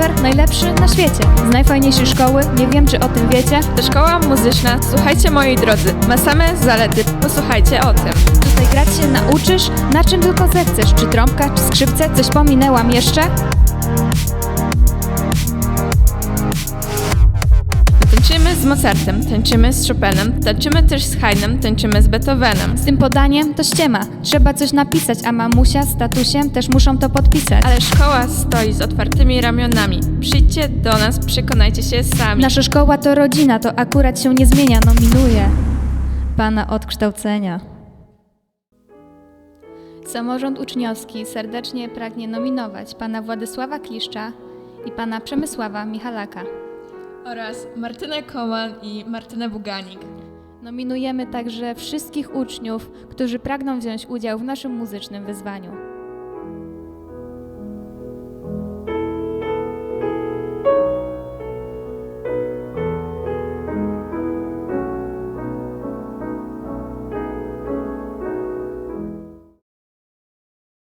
atmosfer najlepszy na świecie. Z najfajniejszej szkoły, nie wiem czy o tym wiecie. To szkoła muzyczna, słuchajcie moi drodzy, ma same zalety, posłuchajcie o tym. Tutaj grać się nauczysz, na czym tylko zechcesz. Czy trąbka, czy skrzypce, coś pominęłam jeszcze? Mozartem, tańczymy z Chopinem, tańczymy też z Haydnem, tańczymy z Beethovenem. Z tym podaniem to ściema. Trzeba coś napisać, a mamusia z tatusiem też muszą to podpisać. Ale szkoła stoi z otwartymi ramionami. Przyjdźcie do nas, przekonajcie się sami. Nasza szkoła to rodzina, to akurat się nie zmienia, nominuje pana od kształcenia. Samorząd uczniowski serdecznie pragnie nominować pana Władysława Kliszcza i pana Przemysława Michalaka. Oraz Martynę Koman i Martynę Buganik. Nominujemy także wszystkich uczniów, którzy pragną wziąć udział w naszym muzycznym wyzwaniu.